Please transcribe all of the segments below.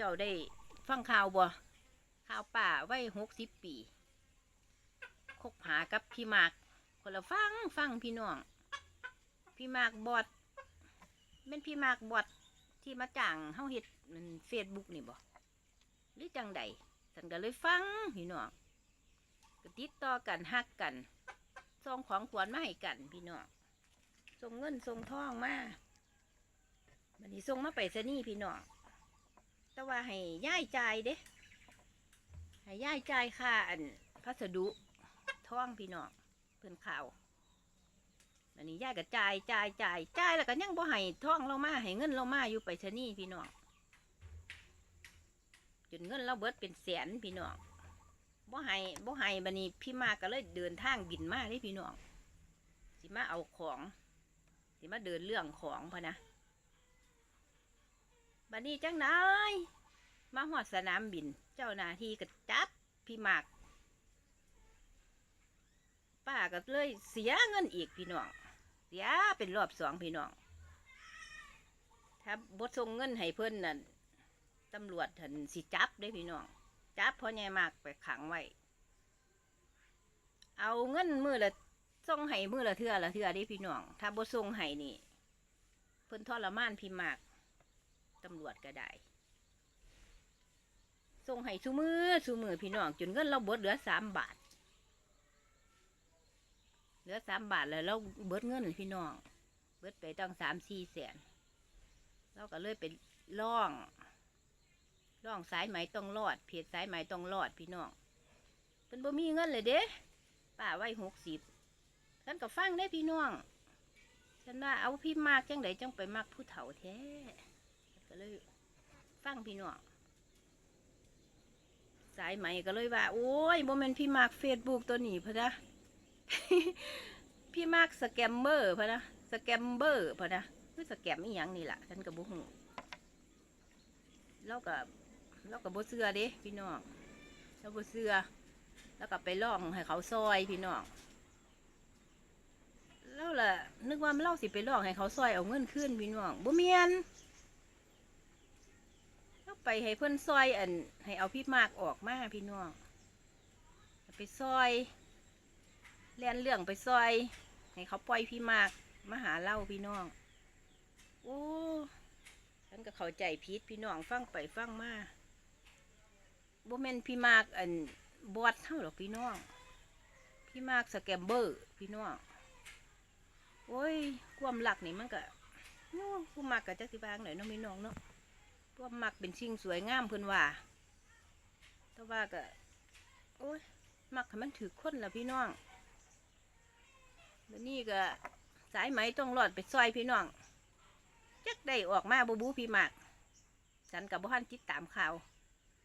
เจ้าได้ฟังข่าวบ่ข่าวป่าไว้หกสิบปี คบหากับพี่มากคนละฟังฟังพี่น้อง พี่มากบอดเป็นพี่มากบอดที่มาจ้างเฮาเฮ็ดเฟซบุ๊กนี่บ่หรือจังใดฉันก็เลยฟังพี่น้องก็ติดต่อกันฮักกันส่งของขวัญมาให้กัน พี่น้องส่งเงินส่งทองมาบัดนี้ส่งมาไปซะนี่พี่น้อง แต่ว่าให้ย่ายจ่ายเด้ให้ย่ายจ่ายค่าอันพัสดุท่องพี่น้องเพิ่นข่าวอันนี้ย่ายก็จ่ายจ่ายจ่ายจ่ายแล้วก็ยังบ่ให้ท่องเรามาให้เงินเรามาอยู่ไปซะนี่พี่น้องจนเงินเราเบิดเป็นแสนพี่น้องบ่ให้บ่ให้บัดนี้พี่มาก็เลยเดินทางบินมาเด้พี่น้องสิมาเอาของ สิมาเดินเรื่องของพะนะ บัดนี้จังไดมาหอดสนามบิน เจ้าหน้าที่ก็จับพี่มากป้าก็เลยเสียเงินอีกพี่น้อง เสียเป็นรอบสองพี่น้อง ถ้าบดส่งเงินให้เพิ่อนนั่นตำรวจถึนสิจับได้พี่น้อง จับพ่อใหญ่มากไปขังไว้ เอาเงินมือละส่งให้มือละเทือละเทือได้พี่น้อง ถ้าบดส่งให้นี่ เพิ่อนทรมานพี่มาก ตำรวจก็ได้ส่งให้ซูมือซูมือพี่น้องจนเงินเราเบิดเหลือสามบาท เหลือสามบาทแล้วเราเบิดเงินพี่น้อง เบิดไปตั้งสามสี่แสนเราก็เลยไปล่องล่องสายไหมต้องรอด เพจสายไหมต้องรอดพี่น้องเป็นบ่มีเงินเลยเด้ป้าไว้หกสิบฉันก็ฟังได้พี่น้อง ฉันว่าเอาพี่มากจังไดจังไปมากผู้เฒ่าแท้ ก็เลย ฟังพี่น้องสายไหมก็เลยว่า โอ้ยโมเมนพี่มากเฟซบุ๊กตัวนี้พะนะพี่มากสแกมเมอร์พะนะสแกมเบอร์พะนะคือสแกมอีหยังนี่แหละฉันก็บ่ฮู้แล้วก็แล้วก็บ่เชื่อเด้พี่น้องแล้วบ่เชื่อแล้วก็ไปล่องให้เขาซอยพี่น้องแล้วล่ะนึกว่ามันเล่าสิไปล่องให้เขาซอยเอาเงินขึ้นพี่น้องบ่เมียน ไปให้เพิ่อนซอยอัน ให้เอาพี่มากออกมาพี่น้องไปซอยเลียนเรื่องไปซอย ให้เขาปล่อยพี่มากมาหาเล่าพี่น้องโอ้ฉันก็เข้าใจผิดพี่น้องฟังไปฟังมาบ่แม่นพี่มากอันบอดเท่าหรอกพี่น้อง พี่มากสแกมเบอร์พี่น้องโอ้ยความหลักนี่มันก็โอ้ผู้มักกับจักสิบางหน่อยน้องพี่น้องเนาะ ความมักเป็นสิ่งสวยงามเพิ่อนว่าแต่ว่าก็โอ้ยมักให้มันถือคนละพี่น้องแล้วนี่ก็สายไหมต้องรอดไปซอยพี่น้องจักได้ออกมาบูบูพี่มาก ฉันกับบ้านติดตามข่าว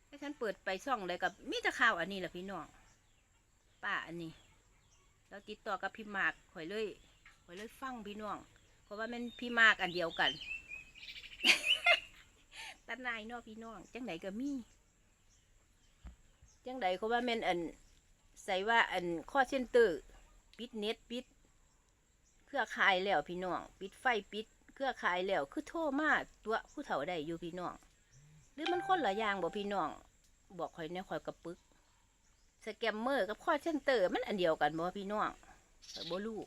ให้ฉันเปิดไปซ่องเลยกับมีแต่ข่าวอันนี้แหละพี่น้องป้าอันนี้แล้วติดต่อกับพี่มากข่อยเลยข่อยเลยฟังพี่น้อง เพราะว่ามันพี่มากอันเดียวกัน ตานายเนาะพี่น้องจังไหนก็มีจังใดเขาว่าแม่นอันใส่ว่าอันข้อเส้นเตอร์ปิดเน็ตปิด เครือข่ายแล้วพี่น้องปิดไฟปิด เครือข่ายแล้วคือโทรมาตัวผู้เฒ่าได้อยู่พี่น้องหรือมันคนละอย่างบ่พี่น้อง บอกข่อยเนี่ยข่อยกระปึกสแกมเมอร์กับข้อเส้นเตอร์มันอันเดียวกันบ่พี่น้องข่บ่รู้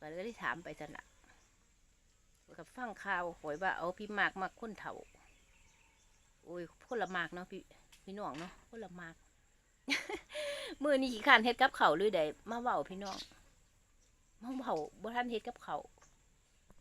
ก็เลยได้ถามไปสนะกับฟังข่าวข่อยว่าเอาพี่มากมากคนเฒ่า โอ้ยคนละมากเนาะพี่พี่น้องเนาะคนละมากมือนี่ขี้ขันเฮ็ดกับเขาวหรือใดมาเว้าพี่น้องมาเว้าบ่ทันเฮ็ดกับเขา